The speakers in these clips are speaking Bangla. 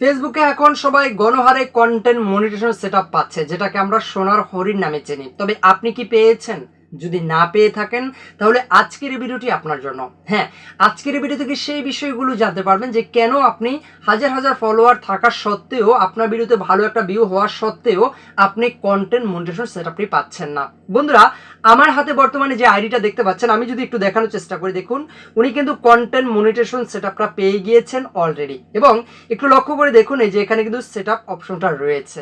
ফেসবুকে এখন সবাই গণহারে কন্টেন্ট মনিটেশন সেট পাচ্ছে, যেটাকে আমরা সোনার হরিণ নামে চিনি। তবে আপনি কি পেয়েছেন? যদি না পেয়ে থাকেন, তাহলে আজকের ভিডিওটি আপনার জন্য। হ্যাঁ আজকের ভিডিও থেকে সেই বিষয়গুলো জানতে পারবেন যে কেন আপনি হাজার হাজার ফলোয়ার থাকা সত্ত্বেও, আপনার ভিডিওতে ভালো একটা ভিউ হওয়া সত্ত্বেও আপনি কন্টেন্ট মনিটেশন সেট আপনি পাচ্ছেন না। বন্ধুরা, আমার হাতে বর্তমানে যে আইডিটা দেখতে পাচ্ছেন, আমি যদি একটু দেখানোর চেষ্টা করি, দেখুন, উনি কিন্তু কন্টেন্ট মনিটেশন সেট আপটা পেয়ে গিয়েছেন অলরেডি এবং একটু লক্ষ্য করে দেখুন, এই যে এখানে কিন্তু সেট আপ অপশনটা রয়েছে।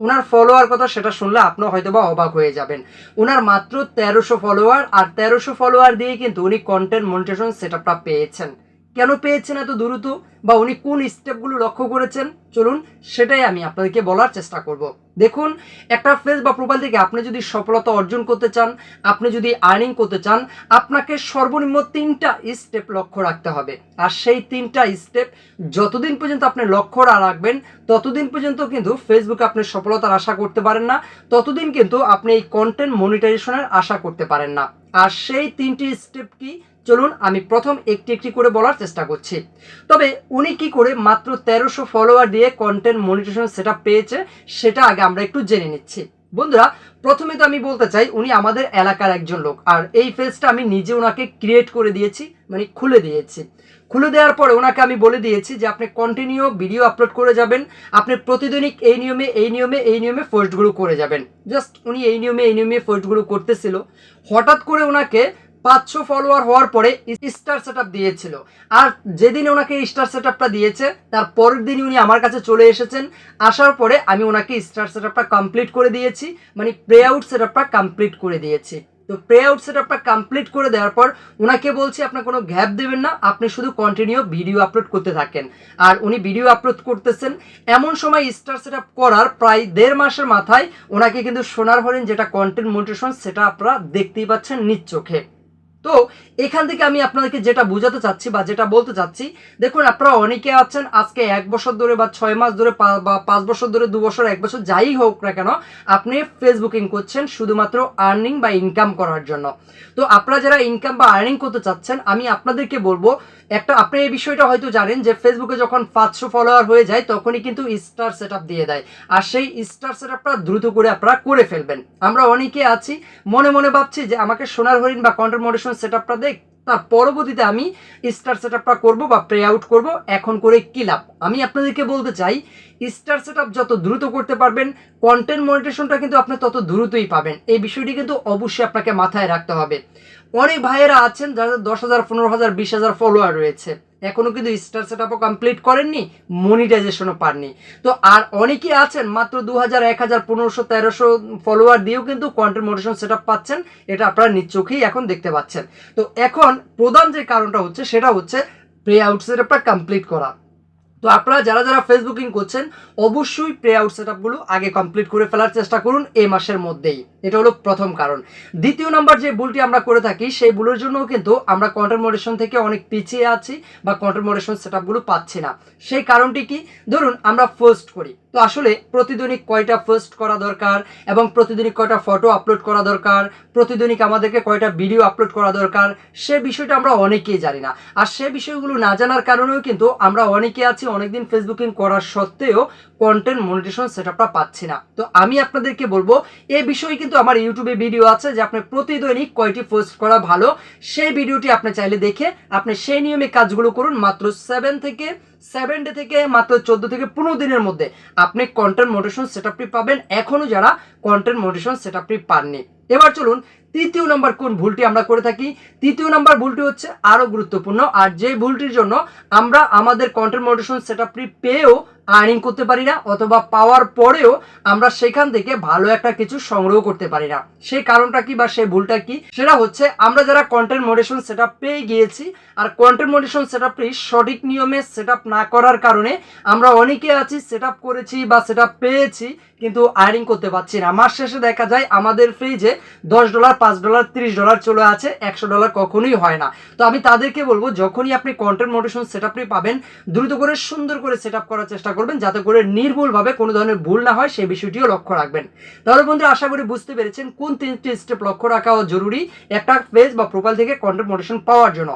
ওনার ফলোয়ার কথা সেটা শুনলে আপনি হয়তো বা অবাক হয়ে যাবেন। ওনার মাত্র তেরোশো ফলোয়ার আর তেরোশো ফলোয়ার দিয়ে কিন্তু উনি কন্টেন্ট মনিটেশন সেট পেয়েছেন। কেন পেয়েছেন এত দ্রুত? বা উনি কোন স্টেপগুলো লক্ষ্য করেছেন? চলুন, সেটাই আমি আপনাদেরকে বলার চেষ্টা করব। দেখুন, একটা ফেস বা প্রোফাইল থেকে আপনি যদি সফলতা অর্জন করতে চান, আপনি যদি আর্নিং করতে চান, আপনাকে সর্বনিম্ন তিনটা স্টেপ লক্ষ্য রাখতে হবে। আর সেই তিনটা স্টেপ যতদিন পর্যন্ত আপনি লক্ষ্য রাখবেন, ততদিন পর্যন্ত কিন্তু ফেসবুকে আপনি সফলতার আশা করতে পারেন না, ততদিন কিন্তু আপনি এই কন্টেন্ট মনিটাইজেশনের আশা করতে পারেন না। আর সেই তিনটি স্টেপ কি? চলুন আমি প্রথম একটি একটি করে বলার চেষ্টা করছি। তবে উনি কি করে মাত্র তেরোশো ফলোয়ার দিয়ে কন্টেন্ট মনিটেশন সেটা পেয়েছে, সেটা আগে আমরা একটু জেনে নিচ্ছি। বন্ধুরা, প্রথমে তো আমি বলতে চাই, উনি আমাদের এলাকার একজন লোক, আর এই ফেজটা আমি নিজে ওনাকে ক্রিয়েট করে দিয়েছি মানে খুলে দিয়েছি। খুলে দেওয়ার পরে ওনাকে আমি বলে দিয়েছি যে, আপনি কন্টিনিউ ভিডিও আপলোড করে যাবেন, আপনি প্রতিদিনিক এই নিয়মে এই নিয়মে এই নিয়মে পোস্টগুলো করে যাবেন। জাস্ট উনি এই নিয়মে এই নিয়মে পোস্টগুলো করতেছিল। হঠাৎ করে ওনাকে পাঁচশো ফলোয়ার হওয়ার পরে স্টার সেট দিয়েছিল। আর যেদিন ওনাকে স্টার সেট দিয়েছে, তার পরের দিনই উনি আমার কাছে চলে এসেছেন। আসার পরে আমি ওনাকে স্টার সেট কমপ্লিট করে দিয়েছি মানে প্রে আউট সেট কমপ্লিট করে দিয়েছি। তো প্রে আউট সেট কমপ্লিট করে দেওয়ার পর ওনাকে বলছি, আপনার কোনো গ্যাপ দেবেন না, আপনি শুধু কন্টিনিউ ভিডিও আপলোড করতে থাকেন। আর উনি ভিডিও আপলোড করতেছেন। এমন সময় স্টার সেট করার প্রায় দেড় মাসের মাথায় ওনাকে কিন্তু সোনার হরিণ যেটা কন্টেন্ট মোটিভেশন সেটা আপনারা দেখতেই পাচ্ছেন নিজ চোখে। তো এখান থেকে আমি আপনাদেরকে যেটা বোঝাতে চাচ্ছি বা যেটা বলতে চাচ্ছি, দেখুন আপনারা অনেকে আছেন, আজকে এক বছর ধরে বা ছয় মাস ধরে বা পাঁচ বছর ধরে, দু বছর, এক বছর যাই হোক না কেন, আপনি ফেসবুকিং করছেন শুধুমাত্র আর্নিং বা ইনকাম করার জন্য। তো আপনারা যারা ইনকাম বা আর্নিং করতে চাচ্ছেন, আমি আপনাদেরকে বলব, একটা, আপনি এই বিষয়টা হয়তো জানেন যে ফেসবুকে যখন পাঁচশো ফলোয়ার হয়ে যায়, তখনই কিন্তু স্টার সেট দিয়ে দেয়। আর সেই স্টার সেট দ্রুত করে আপনারা করে ফেলবেন। আমরা অনেকে আছি, মনে মনে ভাবছি যে আমাকে সোনার হরিণ বা কন্টেন্ট মোডেশন সেট আপটা দেখ, তার পরবর্তীতে আমি স্টার সেট আপটা করব বা প্রে আউট করব, এখন করে কী লাভ? আমি আপনাদেরকে বলতে চাই স্টার সেট যত দ্রুত করতে পারবেন কন্টেন্ট মনিটেশনটা কিন্তু আপনি তত দ্রুতই পাবেন। এই বিষয়টি কিন্তু অবশ্যই আপনাকে মাথায় রাখতে হবে। অনেক ভাইয়েরা আছেন যাদের দশ হাজার, পনেরো হাজার, বিশ হাজার ফলোয়ার রয়েছে। এখনও কিন্তু স্টার সেট আপও কমপ্লিট করেননি মনিটাইজেশনও পাননি। তো আর অনেকেই আছেন, মাত্র দু হাজার এক হাজার, পনেরোশো, তেরোশো ফলোয়ার দিয়েও কিন্তু কন্টেন্ট মোটিভেশন সেট আপ পাচ্ছেন, এটা আপনারা নিজ চোখেই এখন দেখতে পাচ্ছেন। তো এখন প্রধান যে কারণটা হচ্ছে, সেটা হচ্ছে প্রে আউট সেট আপটা কমপ্লিট করা। তো আপনারা যারা যারা ফেসবুকিং করছেন, অবশ্যই প্রে আউট সেট আপগুলো আগে কমপ্লিট করে ফেলার চেষ্টা করুন, এই মাসের মধ্যেই। এটা হলো প্রথম কারণ। দ্বিতীয় নাম্বার যে ভুলটি আমরা করে থাকি, সেই ভুলের জন্যও কিন্তু আমরা কন্টেন্ট মডেশন থেকে অনেক পিছিয়ে আছি বা কন্টেন্ট মডেশন সেট আপগুলো পাচ্ছি না। সেই কারণটি কি? ধরুন, আমরা ফার্স্ট করি। তো আসলে প্রতিদিনিক কয়টা ফার্স্ট করা দরকার এবং প্রতিদিনিক কয়টা ফটো আপলোড করা দরকার প্রতিদিনিক আমাদেরকে কয়টা ভিডিও আপলোড করা দরকার, সে বিষয়টা আমরা অনেকেই জানি না। আর সে বিষয়গুলো না জানার কারণেও কিন্তু আমরা অনেকে আছি, অনেকদিন ফেসবুকিং করার সত্ত্বেও কন্টেন্ট মনিটেশন সেট আপটা পাচ্ছি না। তো আমি আপনাদেরকে বলব এই বিষয়ে কিন্তু আমার ইউটিউবে ভিডিও আছে যে আপনি প্রতিদৈনিক কয়টি পোস্ট করা ভালো, সেই ভিডিওটি আপনি চাইলে দেখে আপনি সেই নিয়মে কাজগুলো করুন মাত্র সেভেন থেকে সেভেন ডে থেকে মাত্র চোদ্দ থেকে পনেরো দিনের মধ্যে। আপনি কন্টেন্ট মোটেশন সেট আপটি পাবেন এখনও যারা কন্টেন্ট মোটেশন সেট আপটি পাননি। এবার চলুন তৃতীয় নম্বর কোন ভুলটি আমরা করে থাকি? তৃতীয় নম্বর ভুলটি হচ্ছে আরও গুরুত্বপূর্ণ, আর যে ভুলটির জন্য আমরা আমাদের কন্টেন্ট মোটিভেশন সেট আপটি পেয়েও আর্নিং করতে পারি না, অথবা পাওয়ার পরেও আমরা সেখান থেকে ভালো একটা কিছু সংগ্রহ করতে পারি না। সেই কারণটা কি বা সেই ভুলটা কি? সেটা হচ্ছে আমরা যারা কন্টেন্ট মোডেশন সেট পেয়ে গিয়েছি, আর কন্টেন্ট মোডেশন সেট সঠিক নিয়মে সেট না করার কারণে আমরা অনেকে আছি সেট করেছি বা সেট পেয়েছি, কিন্তু আর্নিং করতে পারছি না। মাস শেষে দেখা যায় আমাদের ফ্রিজে দশ ডলার পাঁচ ডলার, তিরিশ ডলার চলে আছে, একশো ডলার কখনোই হয় না। তো আমি তাদেরকে বলব, যখনই আপনি কন্টেন্ট মোটিভেশন সেট পাবেন, দ্রুত করে, সুন্দর করে সেট করার চেষ্টা করবেন, যাতে করে নির্ভুলভাবে কোনো ধরনের ভুল না হয়, সেই বিষয়টিও লক্ষ্য রাখবেন। তাহলে বন্ধু আশা করি বুঝতে পেরেছেন কোন তিনটি স্টেপ লক্ষ্য রাখা জরুরি, একটা পেজ বা প্রোফাইল থেকে কন্টেন্ট মোটেশন পাওয়ার জন্য।